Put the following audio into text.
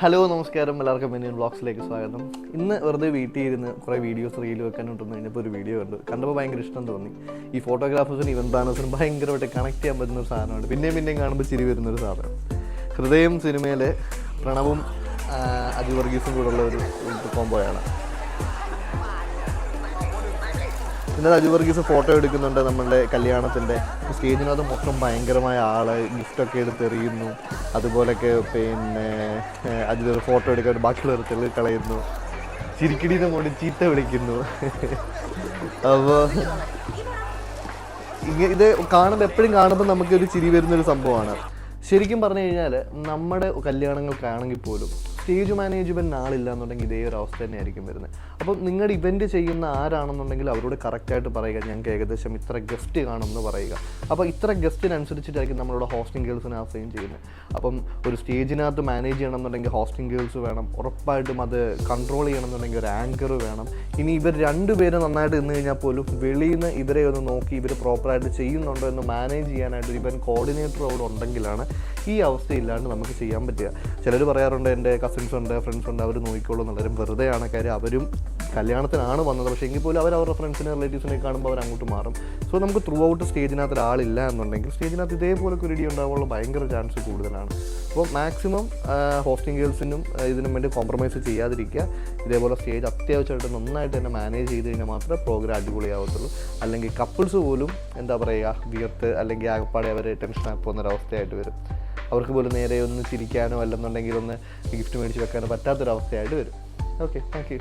Hello നമസ്കാരം. എല്ലാവർക്കും Indian ബ്ലോഗ്സിലേക്ക് സ്വാഗതം. ഇന്ന് വെറുതെ വീട്ടിൽ ഇരുന്ന് കുറേ വീഡിയോസ് റീൽ വെക്കാനോട്ടൊന്ന് കഴിഞ്ഞപ്പോൾ ഒരു വീഡിയോ കണ്ടു. കണ്ടപ്പോൾ ഭയങ്കര ഇഷ്ടം തോന്നി. ഈ ഫോട്ടോഗ്രാഫേഴ്സിനും ഇവൻ പ്ലാനേഴ്സിനും ഭയങ്കരമായിട്ട് കണക്ട് ചെയ്യാൻ പറ്റുന്ന ഒരു സാധനമാണ്. പിന്നെയും പിന്നെയും കാണുമ്പോൾ ചിരി വരുന്നൊരു സാധനം. ഹൃദയം സിനിമയിലെ പ്രണവും അജു വർഗീസും കൂടെയുള്ള ഒരു കോംബോയാണ് ഇന്നലെ അജു വർഗീസ് ഫോട്ടോ എടുക്കുന്നുണ്ട് നമ്മളുടെ കല്യാണത്തിന്റെ. സ്റ്റേജിനകത്ത് മൊത്തം ഭയങ്കരമായ ആൾ ഗിഫ്റ്റൊക്കെ എടുത്ത് എറിയുന്നു. അതുപോലൊക്കെ പിന്നെ അജു ഫോട്ടോ എടുക്കാൻ ബാക്കിയുള്ളവർ തെളിവ് കളയുന്നു. ചിരിക്കിടീന്ന് കൊണ്ട് ചീത്ത വിളിക്കുന്നു. അപ്പോൾ ഇത് കാണുമ്പോൾ എപ്പോഴും കാണുമ്പോൾ നമുക്കൊരു ചിരി വരുന്നൊരു സംഭവമാണ്. ശരിക്കും പറഞ്ഞു കഴിഞ്ഞാൽ നമ്മുടെ കല്യാണങ്ങൾക്കാണെങ്കിൽ പോലും സ്റ്റേജ് മാനേജ്മെന്റ് ആളില്ല എന്നുണ്ടെങ്കിൽ ഇതേ ഒരു അവസ്ഥ തന്നെയായിരിക്കും വരുന്നത്. അപ്പോൾ നിങ്ങളുടെ ഇവന്റ് ചെയ്യുന്ന ആരാണെന്നുണ്ടെങ്കിൽ അവരോട് കറക്റ്റായിട്ട് പറയുക. ഞങ്ങൾക്ക് ഏകദേശം ഇത്ര ഗസ്റ്റ് കാണുമെന്ന് പറയുക. അപ്പോൾ ഇത്ര ഗസ്റ്റിനനുസരിച്ചിട്ടായിരിക്കും നമ്മളുടെ ഹോസ്റ്റിംഗ് ഗേൾസിനെ അസൈൻ ചെയ്യുന്നത്. അപ്പം ഒരു സ്റ്റേജിനകത്ത് മാനേജ് ചെയ്യണം എന്നുണ്ടെങ്കിൽ ഹോസ്റ്റിംഗ് ഗേൾസ് വേണം. ഉറപ്പായിട്ടും അത് കൺട്രോൾ ചെയ്യണം എന്നുണ്ടെങ്കിൽ ഒരു ആങ്കർ വേണം. ഇനി ഇവർ രണ്ടുപേരും നന്നായിട്ട് നിന്ന് കഴിഞ്ഞാൽ പോലും വെളിയിൽ നിന്ന് ഇവരെ ഒന്ന് നോക്കി ഇവർ പ്രോപ്പറായിട്ട് ചെയ്യുന്നുണ്ടോ എന്ന് മാനേജ് ചെയ്യാനായിട്ട് ഇവൻ കോർഡിനേറ്റർ അവിടെ ഉണ്ടെങ്കിലാണ് ഈ അവസ്ഥയില്ലാണ്ട് നമുക്ക് ചെയ്യാൻ പറ്റുക. ചിലർ പറയാറുണ്ട് എന്റെ കസിൻസ് ഉണ്ട് ഫ്രണ്ട്സ് ഉണ്ട് അവർ നോക്കിക്കോളും എന്നുള്ളവരും ആണ് കാര്യം. അവരും കല്യാണത്തിനാണ് വന്നത്. പക്ഷേ എങ്കിൽ പോലും അവർ അവരുടെ ഫ്രണ്ട്സിനെ റിലേറ്റീവ്സിനെ കാണുമ്പോൾ അവർ അങ്ങോട്ട് മാറും. സോ നമുക്ക് ത്രൂ ഔട്ട് സ്റ്റേജിനകത്ത് ഒരാളില്ല എന്നുണ്ടെങ്കിൽ സ്റ്റേജിനകത്ത് ഇതേപോലെ ഒരു ഇടി ഉണ്ടാകാനുള്ള ഭയങ്കര ചാൻസ് കൂടുതലാണ്. അപ്പോൾ മാക്സിമം ഹോസ്റ്റിംഗ് ഗേൾസിനും ഇതിനും വേണ്ടി കോംപ്രമൈസ് ചെയ്യാതിരിക്കുക. ഇതേപോലെ സ്റ്റേജ് അത്യാവശ്യമായിട്ട് നന്നായിട്ട് തന്നെ മാനേജ് ചെയ്ത് കഴിഞ്ഞാൽ മാത്രമേ പ്രോഗ്രാം അടിപൊളിയാവത്തുള്ളൂ. അല്ലെങ്കിൽ കപ്പിൾസ് പോലും എന്താ പറയുക വിയർത്ത് അല്ലെങ്കിൽ ആകപ്പാടെ അവർ ടെൻഷൻ പോകുന്ന വരും. അവർക്ക് പോലും നേരെ ഒന്ന് ചിരിക്കാനോ അല്ലെന്നുണ്ടെങ്കിൽ ഒന്ന് ഗിഫ്റ്റ് മേടിച്ച് വെക്കാനോ പറ്റാത്തൊരവസ്ഥയായിട്ട് വരും. Okay thank you